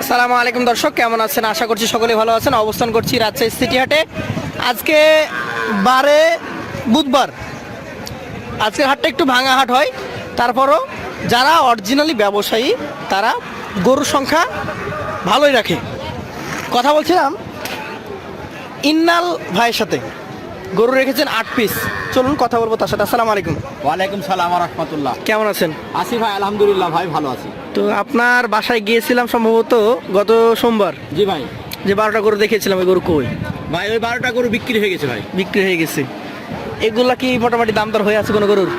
আসসালামু আলাইকুম দর্শক কেমন আছেন? আশা করছি সকলে ভালো আছেন। অবস্থান করছি রাজশাহী সিটি হাটে আজকে বারে বুধবার। আজকের হাটটা একটু ভাঙা হাট হয়। তারপরও যারা অরিজিনালি ব্যবসায়ী তারা গরুর সংখ্যা ভালোই রাখে। কথা বলছিলাম ইন্নাল ভাইয়ের সাথে। গরু রেখেছেন আট পিস চলুন কথা বলব তার সাথে। আসসালামু আলাইকুম। ওয়ালাইকুম সালাম রহমতুল্লাহ। কেমন আছেন? আসি ভাই আলহামদুলিল্লাহ ভাই ভালো আছি। তো আপনার বাসায় গিয়েছিলাম সম্ভবত গত সোমবার। জি ভাই। যে বারোটা গরু দেখেছিলাম ওই গরু কই? ভাই ওই বারোটা গরু বিক্রি হয়ে গেছে ভাই। বিক্রি হয়ে গেছে। এগুলা কি মোটামুটি দাম দর হয়ে আছে কোনো গরুর?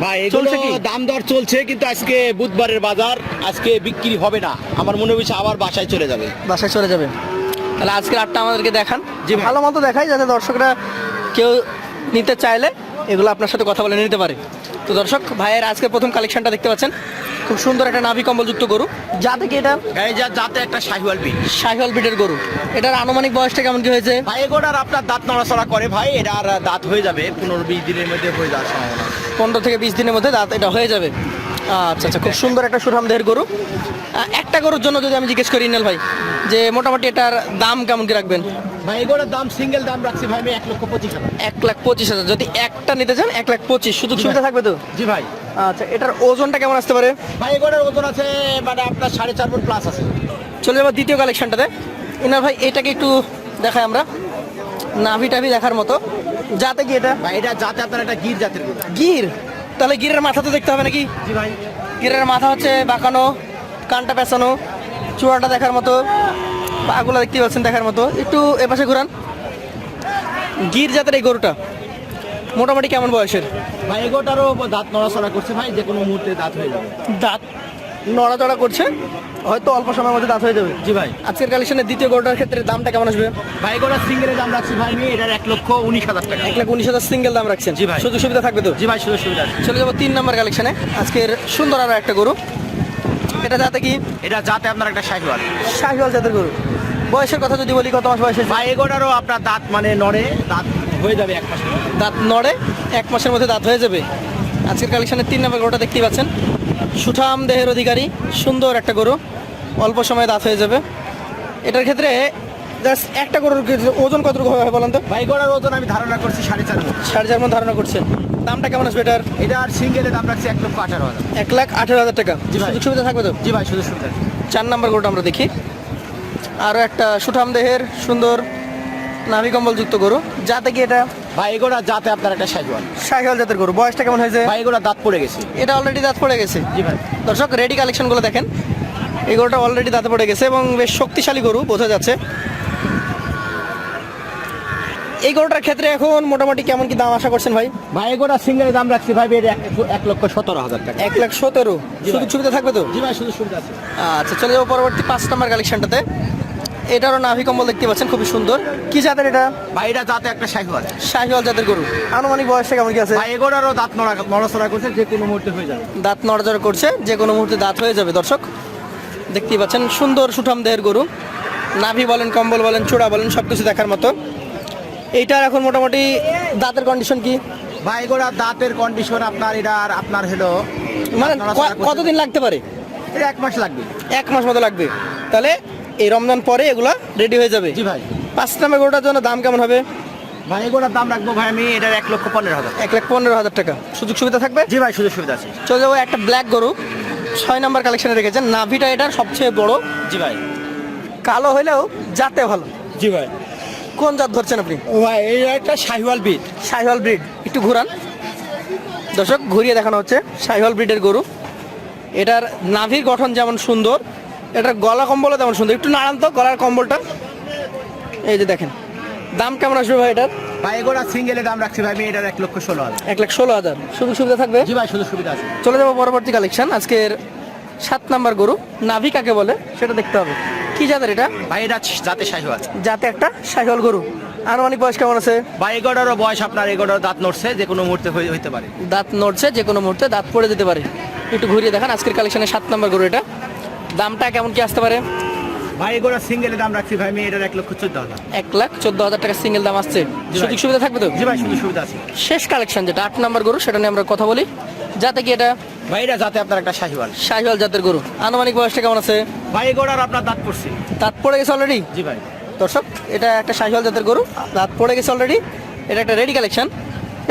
ভাই চলছে কি? দাম দর চলছে কিন্তু আজকে বুধবারের বাজার আজকে বিক্রি হবে না। আমার মনে হচ্ছে আবার বাসায় চলে যাবে। বাসায় চলে যাবে। তাহলে আজকের আটটা আমাদেরকে দেখান। ভাই। ভালো মতো দেখাই যাতে দর্শকরা কেউ নিতে চাইলে এগুলো আপনার সাথে কথা বলে নিতে পারে। তো দর্শক ভাইয়ের আজকে প্রথম কালেকশনটা দেখতে পাচ্ছেন। খুব সুন্দর একটা নাভি কম্বলযুক্ত গরু। যা থেকে এটা? গায়ে যা যাতে একটা শাহিওয়াল বিট শাহিওয়াল বিটের গরু। এটার আনুমানিক বয়সটা কেমন কি হয়েছে? ভাই এগোটার আপনার দাঁত নড়াচড়া করে ভাই এটা আর দাঁত হয়ে যাবে। পনেরো বিশ দিনের মধ্যে হয়ে যাওয়ার সম্ভাবনা পনেরো থেকে বিশ দিনের মধ্যে দাঁত এটা হয়ে যাবে। আচ্ছা আচ্ছা খুব সুন্দর একটা সুঠাম দেহের গরু একটা গরুর জন্য যদি আমি জিজ্ঞেস করি ইনাল ভাই যে মোটামুটি এটার দাম কেমন কি রাখবেন? ভাই এগোটার দাম সিঙ্গেল দাম রাখছি ভাই আমি এক লক্ষ পঁচিশ হাজার। এক লাখ পঁচিশ হাজার। যদি একটা নিতে চান এক লাখ পঁচিশ। সুযোগ সুবিধা থাকবে তো? জি ভাই। আচ্ছা এটার ওজনটা কেমন আসতে পারে? ভাই এগোটার ওজন আছে মানে আপনার সাড়ে চার মন প্লাস আছে। চলে যাব দ্বিতীয় কালেকশনটাতে ইনাল ভাই এটাকে একটু দেখাই আমরা। নাভি টাভি দেখার মতো। যাতে কি এটা? ভাই এটা যাতে আপনার একটা গির জাতের গির। তাহলে গিরের মাথা তো দেখতে হবে নাকি? জি ভাই। গিরের মাথা হচ্ছে বাঁকানো কানটা পেঁচানো চূড়াটা দেখার মতো পাগুলো দেখতে পাচ্ছেন দেখার মতো। একটু এপাশে ঘুরান। গির জাতের এই গরুটা। মোটামুটি কেমন বয়সের? ভাই এগোটারও দাঁত নড়াচড়া করছে ভাই যে কোনো মুহূর্তে দাঁত হয়ে যাবে। দাঁত নড়াচড়া করছে? হয়তো অল্প সময়ের মধ্যে দাঁত হয়ে যাবে। জি ভাই। আজকের কালেকশনের দ্বিতীয় গরুটার ক্ষেত্রে দামটা কেমন আসবে? ভাই এগোটা সিঙ্গেলের দাম রাখছি ভাই আমি এটার এক লক্ষ উনিশ হাজার টাকা। এক লাখ উনিশ হাজার সিঙ্গেল দাম রাখছেন। জি ভাই। সুযোগ সুবিধা থাকবে তো? জি ভাই সুযোগ সুবিধা চলে যাব তিন নম্বর কালেকশনে। আজকের সুন্দর আরও একটা গরু। এটা যাতে কি? এটা যাতে আপনার একটা শাহিওয়াল। শাহিওয়াল জাতের গরু। বয়সের কথা যদি বলি কত মাস বয়সের? ভাই এগোটারও আপনার দাঁত মানে নড়ে দাঁত হয়ে যাবে এক মাস দাঁত নড়ে এক মাসের মধ্যে দাঁত হয়ে যাবে। আজকের কালেকশনের তিন নম্বর গরুটা দেখতেই পাচ্ছেন। সুঠাম দেহের অধিকারী সুন্দর একটা গরু অল্প সময়ে দাঁত হয়ে যাবে। এটার ক্ষেত্রে জাস্ট একটা গরুর ওজন কতটুকু হবে বলেন তো? ভাই এগোটার ওজন আমি ধারণা করছি সাড়ে চার। সাড়ে চার মন ধারণা করছেন। দামটা কেমন আসবে এটার? এটা আর সিঙ্গেলের দাম রাখছি এক লক্ষ আঠারো হাজার। এক লাখ আঠেরো হাজার টাকা। জি ভাই। সুযোগ সুবিধা থাকবে তো? জি ভাই সুযোগ সুবিধা। চার নম্বর গরুটা আমরা দেখি। আরও একটা সুঠাম দেহের সুন্দর নাভি কম্বলযুক্ত গরু। যাতে কি এটা ভাই এগোটা যাতে আপনার একটা শাহিওয়াল শাহিওয়াল জাতের গরু। বয়সটা কেমন হয়েছে? ভাই দাঁত পড়ে গেছে। এটা অলরেডি দাঁত পড়ে গেছে। জি ভাই। দর্শক রেডি কালেকশনগুলো দেখেন। এই গরুটা অলরেডি দাঁতে পড়ে গেছে এবং বেশ শক্তিশালী গরু বোঝা যাচ্ছে। এই গরুটার ক্ষেত্রে এখন মোটামুটি কেমন কি দাম আশা করছেন ভাই? ভাই এগোটা সিঙ্গেলের দাম রাখছি ভাই এটা এক- লক্ষ সতেরো হাজার টাকা। এক লাখ সতেরো। সুযোগ সুবিধা থাকবে তো? জি ভাই সুযোগ সুবিধা আছে। আচ্ছা চলে যাব পরবর্তী পাঁচ নাম্বার কালেকশনটাতে এটারও নাভি কম্বল দেখতে পাচ্ছেন খুবই সুন্দর। কি জাতের এটা? ভাই এটা যাতে একটা শাহিওয়াল শাহিওয়াল জাতের গরু। আনুমানিক বয়সটা কেমন কি আছে ভাই এগোটারও দাঁত নড়া নড়াচড়া করছে যে কোনো মুহূর্তে হয়ে যাবে। দাঁত নড়াচড়া করছে যে কোনো মুহূর্তে দাঁত হয়ে যাবে দর্শক। দেখতেই পাচ্ছেন সুন্দর সুঠাম দেহের গরু। নাভি বলেন কম্বল বলেন চূড়া বলেন সব কিছু দেখার মতো। এইটার এখন মোটামুটি দাঁতের কন্ডিশন কি? ভাই এগোটা দাঁতের কন্ডিশন আপনার এটা আর আপনার হলো মানে কতদিন লাগতে পারে? এটা এক মাস লাগবে। এক মাস মতো লাগবে। তাহলে এই রমজান পরে এগুলা রেডি হয়ে যাবে। জি ভাই। পাঁচ নাম্বার গরুটার জন্য দাম কেমন হবে? ভাই এগোটার দাম রাখব ভাই আমি এটার এক লক্ষ পনেরো হাজার। এক লাখ পনেরো হাজার টাকা। সুযোগ সুবিধা থাকবে? জি ভাই সুযোগ সুবিধা আছে। চলে যাব একটা ব্ল্যাক গরু। ছয় নাম্বার কালেকশনে রেখেছেন। নাভিটা এটার সবচেয়ে বড়। জি ভাই। কালো হইলেও জাতে ভালো। জি ভাই। কোন জাত ধরছেন আপনি? ভাই এই একটা শাহিওয়াল বিট শাহিওয়াল ব্রিড একটু ঘুরান। দর্শক ঘুরিয়ে দেখানো হচ্ছে শাহিওয়াল ব্রিডের গরু। এটার নাভির গঠন যেমন সুন্দর এটার গলা কম্বলও তেমন সুন্দর। একটু নাড়ান তো গলার কম্বলটা। এই যে দেখেন দাম কেমন আসবে ভাই এটার? ভাই এগোটা সিঙ্গেলের দাম রাখছি ভাই এটার এক লক্ষ ষোলো হাজার। এক লাখ ষোলো হাজার। সুযোগ সুবিধা থাকবে? জি ভাই সুযোগ সুবিধা আছে। চলে যাব পরবর্তী কালেকশন আজকের সাত নাম্বার গরু। নাভি কাকে বলে? সেটা দেখতে হবে। কি জাতের এটা? ভাই এটা শাহিওয়াল। একটা শাহিওয়াল গরু। আনুমানিক বয়স কেমন আছে? ভাই বয়স আপনার দাঁত নড়ছে যে কোনো মুহূর্তে হইতে পারে। দাঁত নড়ছে যে কোনো মুহূর্তে দাঁত পড়ে যেতে পারে। একটু ঘুরিয়ে দেখান আজকের কালেকশনের সাত নম্বর গরু এটা। দামটা কেমন কি আসতে পারে? ভাই এগোটা সিঙ্গেলের দাম রাখছি ভাই আমি এটার এক লক্ষ চোদ্দ হাজার। এক লাখ চোদ্দ হাজার টাকা সিঙ্গেল দাম আসছে। সুযোগ সুবিধা থাকবে তো? জি ভাই সুযোগ সুবিধা আছে। শেষ কালেকশন যেটা আট নম্বর গরু সেটা নিয়ে আমরা কথা বলি। যাতে কি এটা? ভাই এটা যাতে আপনার একটা শাহিওয়াল। শাহিওয়াল জাতের গরু। আনুমানিক বয়সটা কেমন আছে? ভাই আপনার দাঁত পড়ছে। দাঁত পড়ে গেছে অলরেডি জি ভাই। দর্শক এটা একটা শাহিওয়াল জাতের গরু দাঁত পড়ে গেছে অলরেডি এটা একটা রেডি কালেকশন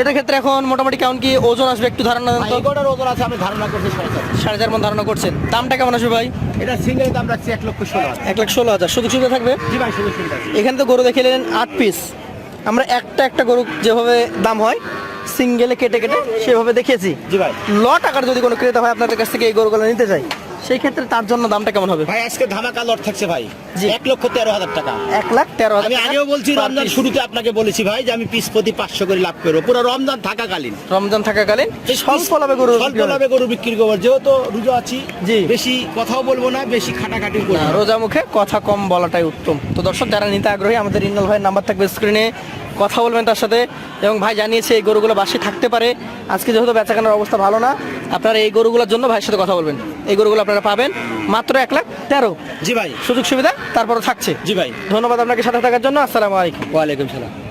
এটার ক্ষেত্রে এখন মোটামুটি কেমন কি ওজন আসবে একটু ধারণা দেন তো? ওজন আছে আমি ধারণা করছি সাড়ে চার। সাড়ে চার মন ধারণা করছেন। দামটা কেমন আসবে ভাই? এটা সিঙ্গেল দাম রাখছি এক লক্ষ ষোলো হাজার। এক লাখ ষোলো হাজার। সুযোগ সুবিধা থাকবে? জি ভাই শুধু শুনতে এখানে তো গরু দেখে নিলেন আট পিস আমরা একটা একটা গরু যেভাবে দাম হয় সিঙ্গেলে কেটে কেটে সেভাবে দেখিয়েছি। জি ভাই। লট আকার যদি কোনো ক্রেতা হয় আপনাদের কাছ থেকে এই গরুগুলো নিতে চাই সেই ক্ষেত্রে তার জন্য দামটা কেমন হবে? ভাই আজকে ধামাকা লট থাকছে ভাই। এক লক্ষ তেরো হাজার টাকা। এক লাখ তেরো আমি আগেও বলছি রমজান শুরুতে আপনাকে বলেছি ভাই যে আমি পিস প্রতি পাঁচশো করে লাভ করব। পুরো রমজান থাকাকালীন। রমজান থাকাকালীন স্বল্প লাভে গরু স্বল্প লাভে গরু বিক্রি করব। যেহেতু রুজো আছি জি। বেশি কথাও বলব না বেশি খাটাখাটি করব। রোজা মুখে কথা কম বলাটাই উত্তম। তো দর্শক যারা নিতে আগ্রহী আমাদের ইন্নল ভাইয়ের নাম্বার থাকবে স্ক্রিনে। কথা বলবেন তার সাথে। এবং ভাই জানিয়েছে এই গরুগুলো বাসে থাকতে পারে। আজকে যেহেতু বেচাকেনার অবস্থা ভালো না আপনারা এই গরুগুলোর জন্য ভাইয়ের সাথে কথা বলবেন। এই গরুগুলো আপনারা পাবেন মাত্র এক লাখ তেরো। জি ভাই। সুযোগ সুবিধা তারপরও থাকছে। জি ভাই। ধন্যবাদ আপনাকে সাথে থাকার জন্য। আসসালামু আলাইকুম। ওয়ালাইকুম সালাম।